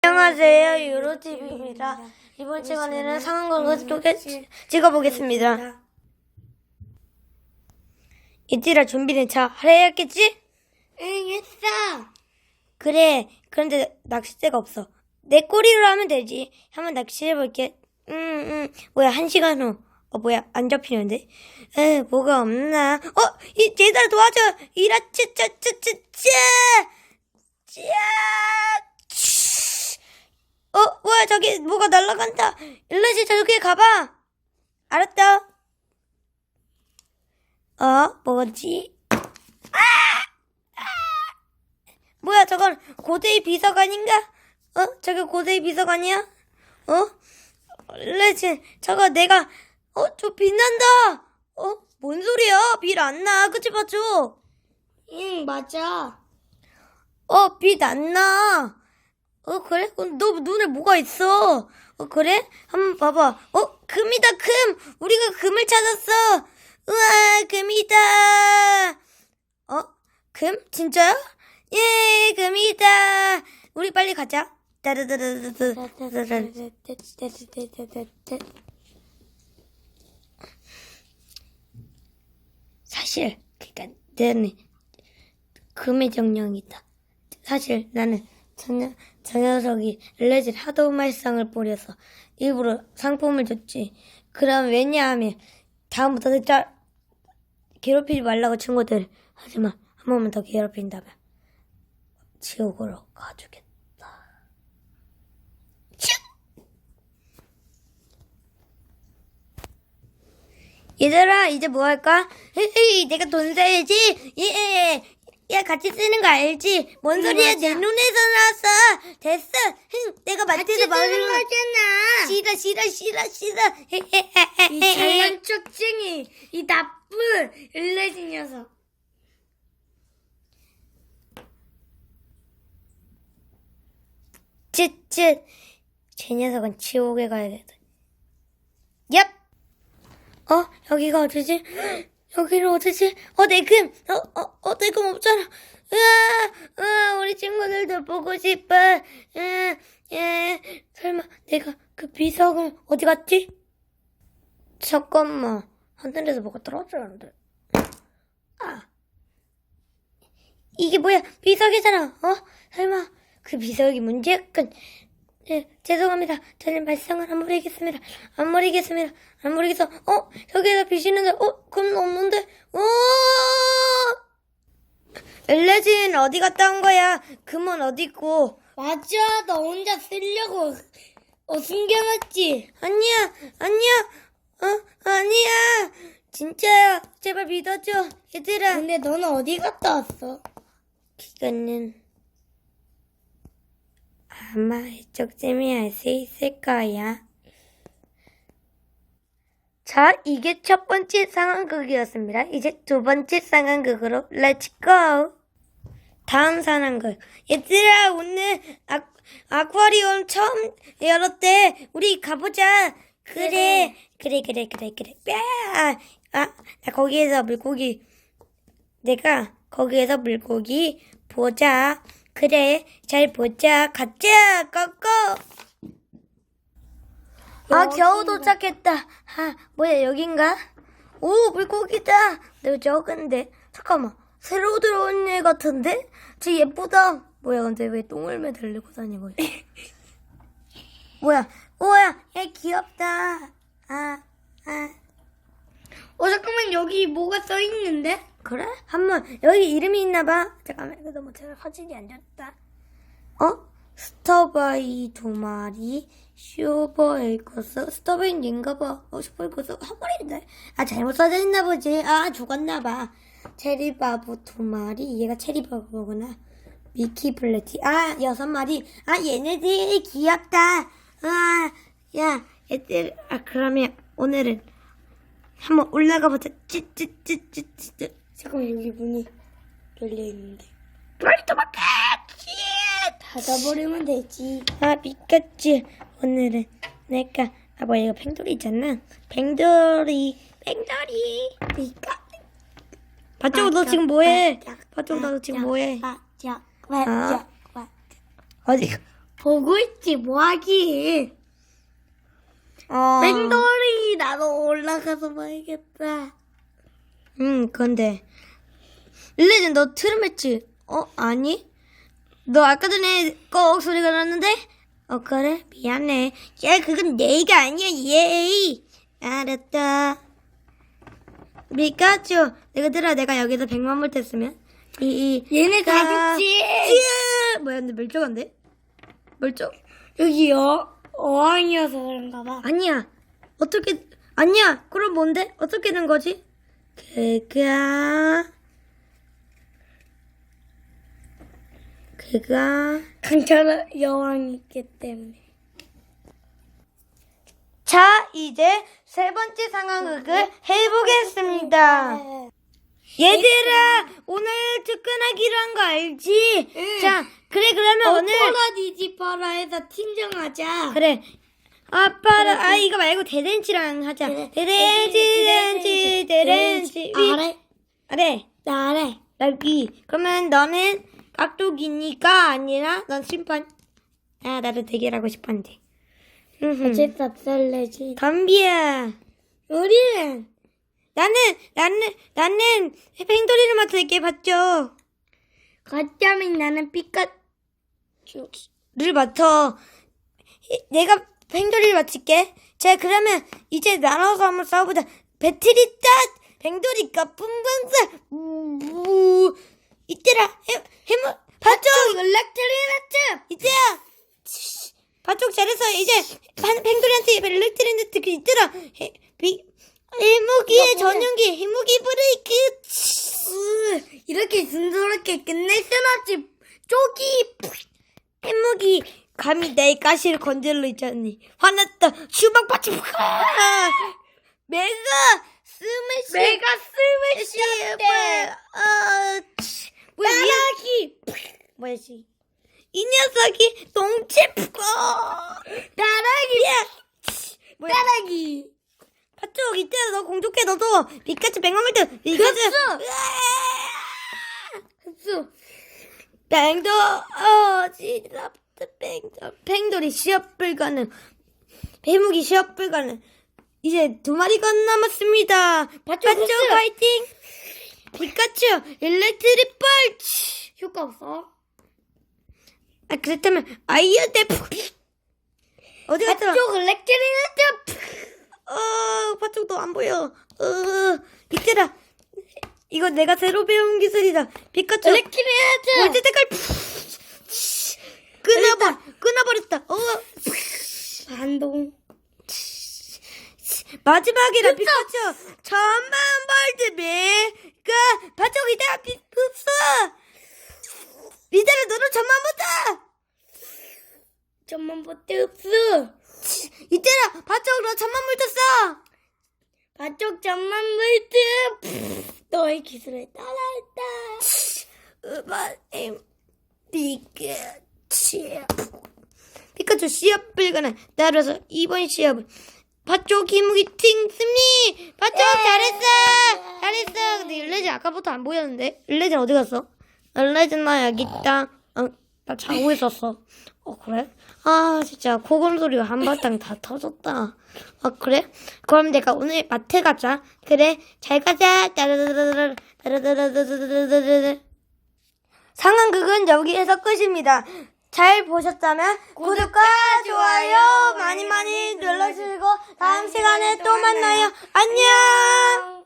안녕하세요 유로TV입니다. 이번 시간에는 쪼개 찍어보겠습니다. 이들아 준비는 잘 해야겠지? 응, 했어. 그래 그런데 낚싯대가 없어. 내 꼬리로 하면 되지. 한번 낚시해볼게. 응, 응. 뭐야 한 시간 후. 어 뭐야 안 잡히는데? 에 뭐가 없나? 어, 이 얘들아 도와줘. 이라 찌짜짜짜짜. 짜. 어, 뭐야, 저기, 뭐가 날아간다. 일러지, 저기 가봐. 알았다. 어, 뭐지? 아! 아! 뭐야, 저건 고대의 비서관인가? 어, 저게 고대의 비서관이야? 어? 일러지, 저거 내가, 어, 저 빛난다. 어, 뭔 소리야? 빛 안 나. 그치, 봐줘. 응, 맞아. 어, 빛 안 나. 어, 그래? 어, 너 눈에 뭐가 있어? 어, 그래? 한번 봐봐. 어, 금이다, 금! 우리가 금을 찾았어! 우와, 금이다! 어? 금? 진짜야? 예, 금이다! 우리 빨리 가자. 따르르르르르. 사실, 그니까, 내는 금의 정령이다. 사실 나는 저, 녀- 저 녀석이 레질 하도 말썽을 뿌려서 일부러 상품을 줬지. 그럼 왜냐하면 다음부터 진짜 괴롭히지 말라고 친구들. 하지만 한 번만 더 괴롭힌다면 지옥으로 가주겠다. 슉! 얘들아 이제 뭐 할까? 헤헤 내가 돈 써야지. 예. 야 같이 쓰는 거 알지? 뭔 응, 소리야 맞아. 내 눈에서 나왔어. 됐어. 흥 내가 마트에서 쓰는 먹는 거 거잖아. 싫어 싫어 싫어 싫어. 이 잘난 척쟁이, 이 나쁜 일레지 녀석. 쯧쯧. 제 녀석은 지옥에 가야겠다. 얍. 어 여기가 어디지? 여기는 어디지? 어 내 금. 어 어 어 내 금 없잖아. 으아, 으아 우리 친구들도 보고 싶어. 으아, 예. 설마 내가 그 비석은 어디 갔지? 잠깐만 하늘에서 뭐가 떨어지는데. 아 이게 뭐야 비석이잖아. 어 설마 그 비석이 문제였군. 네, 죄송합니다. 저는 말썽을 안 부리겠습니다. 안 부리겠습니다. 안 부리겠어. 어, 저기에서 비시는데, 어, 그럼 없는데, 어! 엘레진 어디 갔다 온 거야? 금은 어디 있고? 맞아, 너 혼자 쓰려고 어, 숨겨놨지. 아니야, 아니야, 어, 아니야. 진짜야. 제발 믿어줘. 얘들아. 근데 너는 어디 갔다 왔어? 이거는 아마 이쪽쯤이 알 수 있을 거야. 자, 이게 첫 번째 상황극이었습니다. 이제 두 번째 상황극으로 렛츠 고! 다음 상황극. 얘들아, 오늘 아, 아쿠아리움 처음 열었대. 우리 가보자. 그래, 그래, 그래, 그래, 그래. 야! 아, 나 거기에서 물고기 내가 거기에서 물고기 보자. 그래, 잘 보자. 가자, 꺼꺼. 아, 겨우 도착했다. 아, 뭐야, 여긴가? 오, 물고기다. 내가 적은데. 잠깐만. 새로 들어온 애 같은데? 쟤 예쁘다. 뭐야, 근데 왜 똥을 매달리고 다니고 있어? 뭐야, 우와, 얘 귀엽다. 아, 아. 어, 잠깐만, 여기 뭐가 써있는데? 그래? 한번 여기 이름이 있나 봐. 잠깐만 이거 너무 제가 화질이 안 좋다. 어? 스터바이 두 마리, 슈퍼 에이커스, 스터바이인가 봐. 어, 슈퍼 에이커스 한 마리인데. 아 잘못 써져 있나 보지. 아 죽었나 봐. 체리바보 두 마리, 얘가 체리바보구나. 미키 블래티, 아 여섯 마리. 아 얘네들 귀엽다. 아, 야 얘들. 아 그러면 오늘은 한번 올라가 보자. 찌찌찌찌찌. 잠깐만, 여기 문이 열려 있는데. 빨리 도망가! 닫아버리면 되지. 아, 미쳤지. 오늘은 내가, 아, 뭐야, 이거 팽돌이 있잖아. 팽돌이, 팽돌이. 미까. 바쪽, 너 지금 뭐해? 바쪽, 너 지금 뭐해? 맞아, 맞아, 어디, 보고 있지 뭐하기. 어. 뺑돌이 나도 올라가서 봐야겠다. 응, 근데. 릴레전 너 트름했지? 어, 아니? 너 아까 전에 꺽 소리가 났는데? 어, 그래? 미안해. 야, 그건 내가 아니야, 예이. 알았다. 미카츄, 얘들아, 내가 여기서 100만 불 tes으면? 이, 이. 얘네 가- 다 죽지. 찌으! 뭐야, 근데 멀쩡한데? 멀쩡? 여기요. 어항이어서 그런가 봐. 아니야. 어떻게, 아니야. 그럼 뭔데? 어떻게 된 거지? 그가, 그가, 강철 여왕이 있기 때문에. 자, 이제 세 번째 상황극을 해보겠습니다. 얘들아, 오늘 특근하기로 한 거 알지? 응. 자, 그래, 그러면 오늘. 오늘 디지파라에서 팀정하자. 그래. 아빠랑, 아, 이거 말고 대댄치랑 하자. 대댄치, 대댄치, 대댄치. 위. 아래. 아래. 나 아래. 여기. 그러면 너는 깍두기니까 아니라 넌 심판. 아, 나도 대결하고 싶었는데. 흠흠. 어쨌든 썰레지. 담비야. 우리는 나는, 나는, 나는 팽돌이를 맡을게, 봤죠? 가짜면 나는 삐까쭈. 를. 이- 내가 팽돌이를 맡을게. 자, 그러면 이제 나눠서 한번 싸워보자. 배틀이 딱! 팽돌이가 뿜뿜싸! 우, 이때라, 해, 해물, 봤죠? 일렉트리네트. 이때야! 바쪽 잘했어. 이제 한 팽돌이한테 일렉트리네트 그 있더라. 해, 비, 해무기의? 전용기, 해무기 브레이크. 이렇게 순조롭게 끝낼 순 없지. 쪼기. 해무기 감히 내 가시를 건질러 있잖니. 화났다. 받치. 메가 스매시. 메가 스매시 때. 아, 치. 뭐야, 이- 따라기. 녀석이 농채 푸고. 따라기. 따라기. 파쪽 이때야 너 공격해 너도 피카츄 백만불트 피카츄 흡수! 흡수. 뱅도 어지럽 다 뱅도 팽돌이 시합 불가능 배무기 시합 불가능 이제 두 마리가 남았습니다 흡수! 파이팅 피카츄 일렉트릭 펄치 효과 없어. 아 그렇다면 아이어 데프 어디 갔다 쪽 일렉트리네트. 어, 파쪽도 안 보여. 어, 이때라. 이거 내가 새로 배운 기술이다. 피카츄. 일렉트리네트. 월드 색깔. 끊어버, 끊어버렸다. 어, 반동. 마지막이라 피카츄. 천만 벌드 메가 파쪽 이때라 피, 흡수. 이때라 너는 천만 벌드. 전만 버텨 흡수. 이때라 파쪽 너 벌드 써. 바쪽 전만 물트. 너의 기술을 따라했다. 음악임 피카츄 피카츄 시합 불가능. 따라서 이번 시합은 파초 기무기 팀 승리! 파초 잘했어! 잘했어! 근데 일레진 아까부터 안 보였는데? 일레진 어디 갔어? 일레진 나 여기 있다. 어, 나 자고 있었어. 어 그래? 아 진짜 코골 소리가 한바탕 다 터졌다. 아 그래? 그럼 내가 오늘 마트 가자. 그래? 잘 가자. 따라라라라. 따라라라라라라라. 상황극은 여기에서 끝입니다. 잘 보셨다면 구독과 좋아요 많이 많이 눌러주시고 다음 시간에 또 만나요. 안녕!